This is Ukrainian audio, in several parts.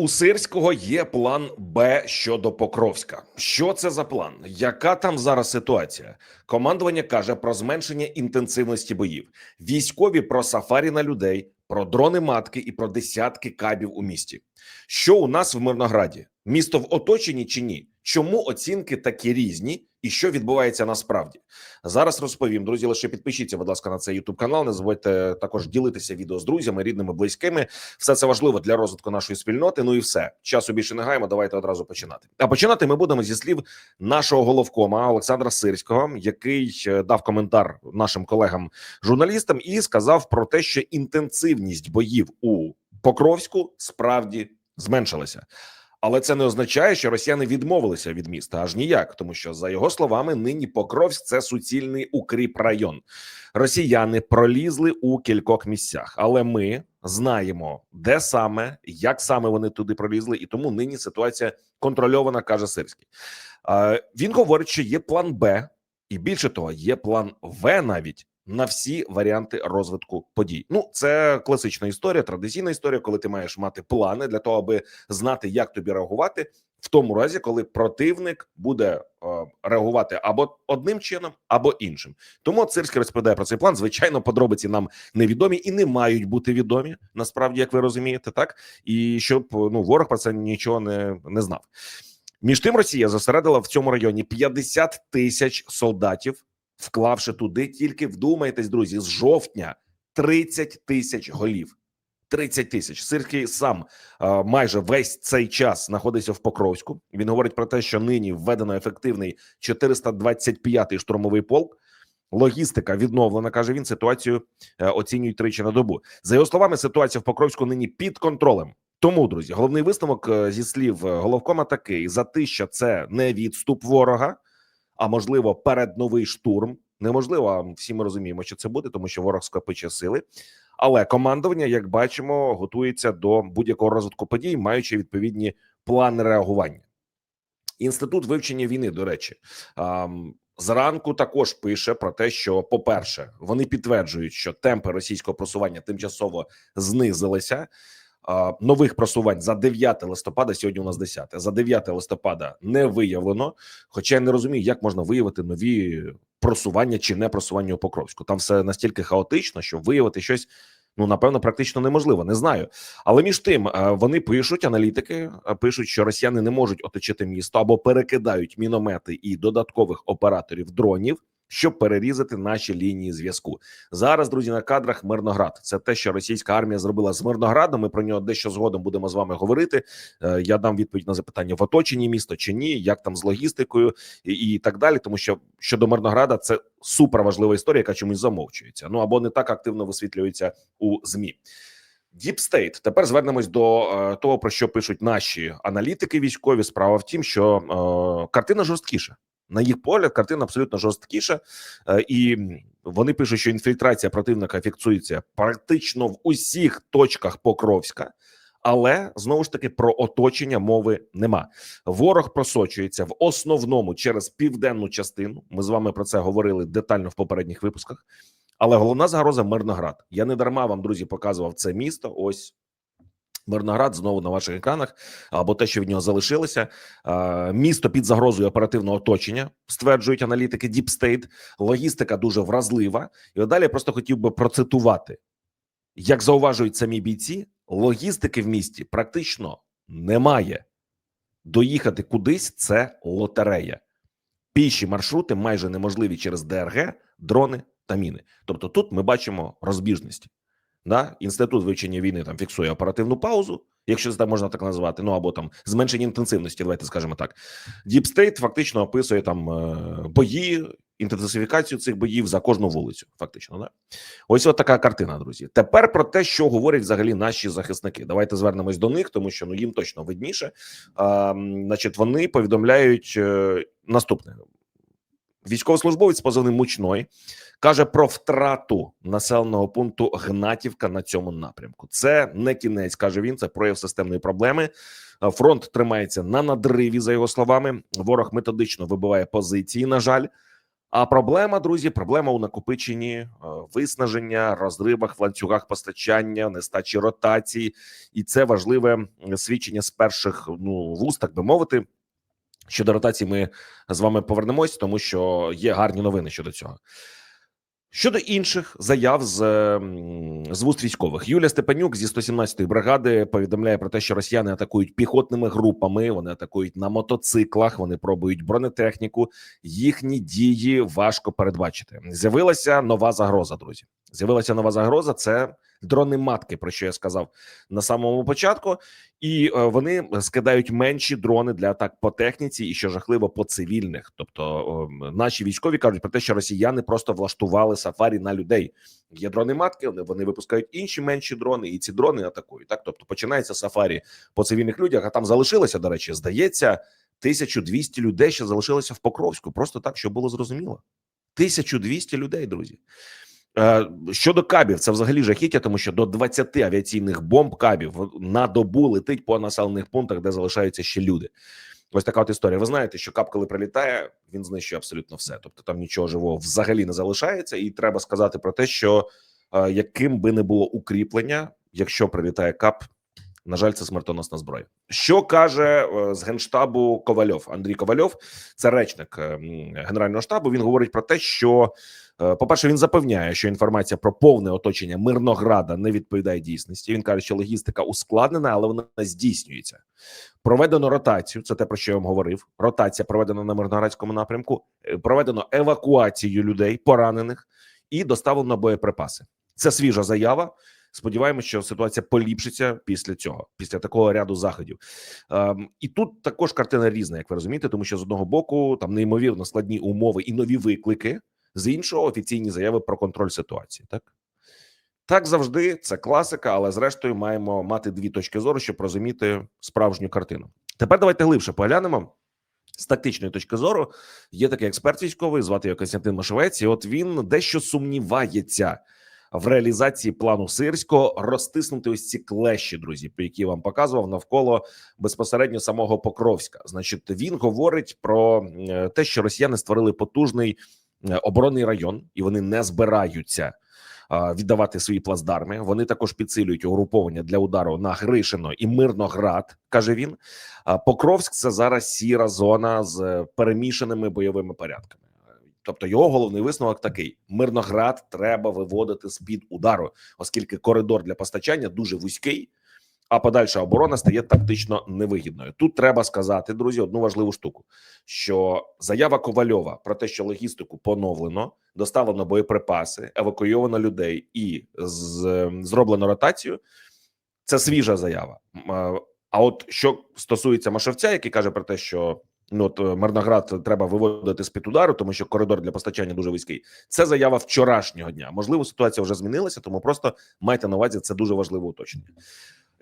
У Сирського є план Б щодо Покровська. Що це за план? Яка там зараз ситуація? Командування каже про зменшення інтенсивності боїв, військові про сафарі на людей, про дрони матки і про десятки кабів у місті. Що у нас в Мирнограді? Місто в оточенні чи ні? Чому оцінки такі різні, і що відбувається насправді? Зараз розповім. Друзі, лише підпишіться, будь ласка, на цей youtube канал. Не забудьте також ділитися відео з друзями, рідними, близькими. Все це важливо для розвитку нашої спільноти. Ну і все часу більше не гаємо. Давайте одразу починати. А починати ми будемо зі слів нашого головкома Олександра Сирського, який е, дав коментар нашим колегам журналістам і сказав про те, що інтенсивність боїв у Покровську справді зменшилася. Але це не означає, що росіяни відмовилися від міста аж ніяк, тому що за його словами, нині Покровськ це суцільний укріп район. Росіяни пролізли у кількох місцях, але ми знаємо, де саме, як саме вони туди пролізли, і тому нині ситуація контрольована, каже Сирський. Е, Він говорить, що є план Б, і більше того, є план В навіть на всі варіанти розвитку подій. Ну, це класична історія, традиційна історія, коли ти маєш мати плани для того, аби знати, як тобі реагувати, в тому разі, коли противник буде е, реагувати або одним чином, або іншим. Тому Цирський розповідає про цей план. Звичайно, подробиці нам невідомі і не мають бути відомі. Насправді, як ви розумієте, так і щоб ну ворог про це нічого не, не знав. Між тим, Росія зосередила в цьому районі 50 тисяч солдатів, вклавши туди тільки вдумайтесь, друзі, з жовтня 30 тисяч голів. 30 тисяч. Сирський сам е, майже весь цей час знаходиться в Покровську. Він говорить про те, що нині введено ефективний 425-й штурмовий полк. Логістика відновлена, каже він. Ситуацію е, оцінюють тричі на добу. За його словами, ситуація в Покровську нині під контролем. Тому, друзі, головний висновок е, зі слів головкома такий: за те, це не відступ ворога, а можливо, передновий штурм. Неможливо, всі ми розуміємо, що це буде, тому що ворог скопичує сили. Але командування, як бачимо, готується до будь-якого розвитку подій, маючи відповідні плани реагування. Інститут вивчення війни, до речі, зранку також пише про те, що, по-перше, вони підтверджують, що темпи російського просування тимчасово знизилися. Нових просувань за 9 листопада. Сьогодні у нас 10. За 9 листопада не виявлено. Хоча я не розумію, як можна виявити нові просування чи не просування у Покровську. Там все настільки хаотично, що виявити щось. Ну, напевно, практично неможливо, не знаю. Але між тим е, вони пишуть, аналітики е, пишуть, що росіяни не можуть оточити місто або перекидають міномети і додаткових операторів дронів, щоб перерізати наші лінії зв'язку. Зараз, друзі, на кадрах Мирноград. Це те, що російська армія зробила з Мирноградом. Ми про нього дещо згодом будемо з вами говорити. Е, Я дам відповідь на запитання в оточенні міста чи ні, як там з логістикою і, і так далі. Тому що щодо Мирнограда, це супер важлива історія, яка чомусь замовчується. Ну або не так активно висвітлюється у змі. Діпстейт. Тепер звернемось до е, того, про що пишуть наші аналітики військові. Справа в тім, що е, картина жорсткіша. На їх погляд, картина абсолютно жорсткіша, е, і вони пишуть, що інфільтрація противника фіксується практично в усіх точках Покровська. Але знову ж таки про оточення мови нема. Ворог просочується в основному через південну частину. Ми з вами про це говорили детально в попередніх випусках. Але головна загроза Мирноград. Я не дарма вам, друзі, показував це місто. Ось Мирноград знову на ваших екранах, або те, що від нього залишилося. Місто під загрозою оперативного оточення, стверджують аналітики State. Логістика дуже вразлива. І далі я просто хотів би процитувати. Як зауважують самі бійці, логістики в місті практично немає. Доїхати кудись це лотерея. Піші маршрути майже неможливі через ДРГ, дрони та міни. Тобто, тут ми бачимо розбіжності. Да? Інститут вивчення війни там фіксує оперативну паузу, якщо це можна так назвати. Ну або там зменшення інтенсивності, давайте скажемо так. State фактично описує там е, бої, інтенсифікацію цих боїв за кожну вулицю. Фактично, да? ось от така картина, друзі. Тепер про те, що говорять взагалі наші захисники. Давайте звернемось до них, тому що ну їм точно видніше. А, значить, вони повідомляють е, наступне: військовослужбовець з позивним мучной каже про втрату населеного пункту Гнатівка на цьому напрямку. Це не кінець, каже він. Це прояв системної проблеми. Е, Фронт тримається на надриві, за його словами. Ворог методично вибиває позиції. На жаль, А проблема, друзі, проблема у накопиченні е, виснаження, розривах ланцюгах постачання, нестачі ротації, і це важливе свідчення з перших ну вуст, так би мовити. Щодо ротації, ми з вами повернемось, тому що є гарні новини щодо цього. Щодо інших заяв з, з вуст військових, Юлія Степанюк зі 117-ї бригади повідомляє про те, що росіяни атакують піхотними групами, вони атакують на мотоциклах, вони пробують бронетехніку. Їхні дії важко передбачити. З'явилася нова загроза. Друзі, з'явилася нова загроза. Це дрони матки, про що я сказав на самому початку, і е, вони скидають менші дрони для атак по техніці, і що жахливо по цивільних. Тобто наші військові кажуть про те, що росіяни просто влаштували сафарі на людей. Є дрони матки, вони, випускають інші менші дрони, і ці дрони атакують. Так, тобто починається сафарі по цивільних людях. А там залишилося, до речі, здається, 1200 людей, що залишилося в Покровську. Просто так, щоб було зрозуміло. 1200 людей, друзі. Е, Щодо кабів, це взагалі жахіття, тому що до 20 авіаційних бомб кабів на добу летить по населених пунктах, де залишаються ще люди. Ось така от історія. Ви знаєте, що кап, коли прилітає, він знищує абсолютно все. Тобто там нічого живого взагалі не залишається, і треба сказати про те, що е, яким би не було укріплення, якщо прилітає кап, на жаль, це смертоносна зброя. Що каже е, з генштабу Ковальов? Андрій Ковальов, це речник генерального штабу. Він говорить про те, що Е, По-перше, він запевняє, що інформація про повне оточення Мирнограда не відповідає дійсності. Він каже, що логістика ускладнена, але вона здійснюється. Проведено ротацію. Це те, про що я вам говорив. Ротація проведена на Мирноградському напрямку. Е, Проведено евакуацію людей, поранених, і доставлено боєприпаси. Це свіжа заява. Сподіваємося, що ситуація поліпшиться після цього, після такого ряду заходів. Ем, і тут також картина різна, як ви розумієте, тому що з одного боку там неймовірно складні умови і нові виклики з іншого офіційні заяви про контроль ситуації. Так так завжди це класика, але зрештою маємо мати дві точки зору, щоб розуміти справжню картину. Тепер давайте глибше поглянемо. З тактичної точки зору є такий експерт військовий, звати його Костянтин Машевець, і от він дещо сумнівається в реалізації плану сирського розтиснути ось ці клещі, друзі, про які я вам показував навколо безпосередньо самого Покровська. Значить, він говорить про е, те, що росіяни створили потужний оборонний район, і вони не збираються віддавати свої плацдарми. Вони також підсилюють угруповання для удару на Гришино і Мирноград. каже він. Покровськ це зараз сіра зона з е, перемішаними бойовими порядками. Тобто його головний висновок такий: Мирноград треба виводити з під удару, оскільки коридор для постачання дуже вузький. А подальша оборона стає тактично невигідною. Тут треба сказати, друзі, одну важливу штуку: що заява Ковальова про те, що логістику поновлено, доставлено боєприпаси, евакуйовано людей і з, зроблено ротацію. Це свіжа заява. А- от що стосується Машевця, який каже про те, що ну от Мирноград треба виводити з під удару, тому що коридор для постачання дуже вузький. Це заява вчорашнього дня. Можливо, ситуація вже змінилася, тому просто майте на увазі це дуже важливе уточнення.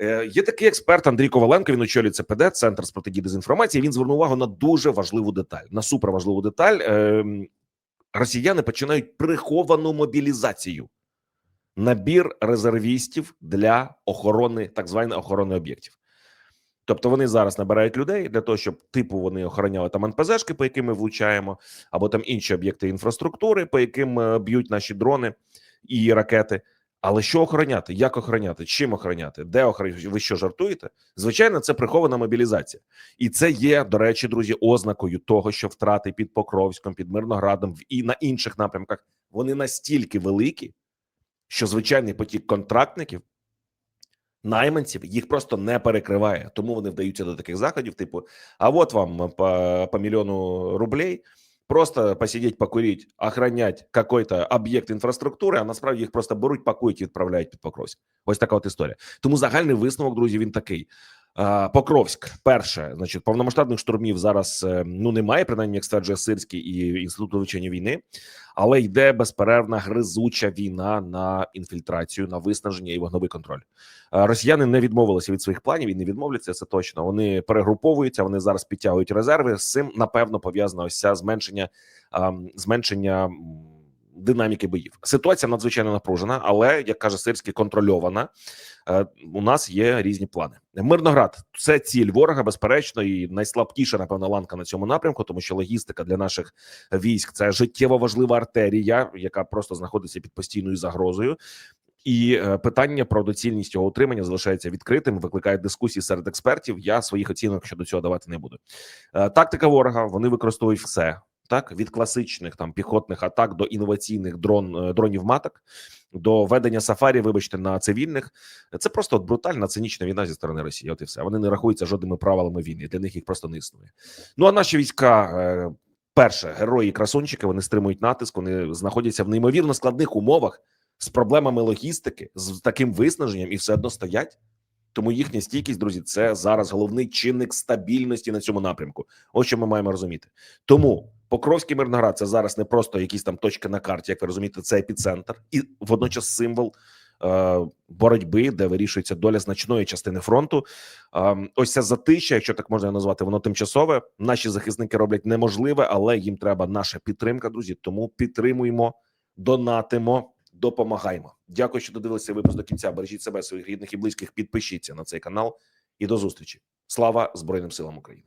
Е, Є такий експерт Андрій Коваленко. Він очолює ЦПД, центр з протидії дезінформації. Він звернув увагу на дуже важливу деталь, на суперважливу деталь. Ем, Росіяни починають приховану мобілізацію, набір резервістів для охорони, так званої охорони об'єктів. Тобто вони зараз набирають людей для того, щоб типу вони охороняли там НПЗшки, по яким ми влучаємо, або там інші об'єкти інфраструктури, по яким е, б'ють наші дрони і ракети. Але що охороняти? Як охороняти? Чим охороняти? Де охороняти? Ви що жартуєте? Звичайно, це прихована мобілізація, і це є, до речі, друзі, ознакою того, що втрати під Покровськом, під Мирноградом і на інших напрямках вони настільки великі, що звичайний потік контрактників, найманців їх просто не перекриває. Тому вони вдаються до таких заходів, типу: а от вам по, по мільйону рублей. Просто посидіть, покурить, охранять какой-то об'єкт інфраструктури, а насправді їх просто беруть, пакують і відправляють під Покровськ. Ось така от історія. Тому загальний висновок, друзі, він такий: Покровськ, перше, значить, повномасштабних штурмів зараз е, ну немає, принаймні, як стверджує Сирський і інститут вивчення війни, але йде безперервна гризуча війна на інфільтрацію, на виснаження і вогновий контроль. Росіяни не відмовилися від своїх планів і не відмовляться. Це точно. Вони перегруповуються. Вони зараз підтягують резерви. З цим напевно пов'язано ось ця зменшення зменшення динаміки боїв. Ситуація надзвичайно напружена, але як каже Сирський, контрольована. Е, У нас є різні плани. Мирноград це ціль ворога, безперечно, і найслабкіша напевно ланка на цьому напрямку, тому що логістика для наших військ це життєво важлива артерія, яка просто знаходиться під постійною загрозою. І е, питання про доцільність його утримання залишається відкритим. Викликає дискусії серед експертів. Я своїх оцінок щодо цього давати не буду. Е, Тактика ворога вони використовують все так від класичних там піхотних атак до інноваційних дрон е, дронів маток до ведення сафарі. Вибачте, на цивільних це просто от брутальна цинічна війна зі сторони Росії. От і все вони не рахуються жодними правилами війни. Для них їх просто не існує. Ну а наші війська. е, Перше, герої красунчики вони стримують натиск, вони знаходяться в неймовірно складних умовах з проблемами логістики, з таким виснаженням і все одно стоять. Тому їхня стійкість, друзі, це зараз головний чинник стабільності на цьому напрямку. Ось що ми маємо розуміти. Тому Покровський Мирноград це зараз не просто якісь там точки на карті, як ви розумієте, це епіцентр і водночас символ е, боротьби, де вирішується доля значної частини фронту. Е, ось це затища, якщо так можна назвати, воно тимчасове. Наші захисники роблять неможливе, але їм треба наша підтримка, друзі. Тому підтримуємо, донатимо. Допомагаємо. Дякую, що додивилися випуск до кінця. Бережіть себе, своїх рідних і близьких. Підпишіться на цей канал і до зустрічі. Слава Збройним силам України.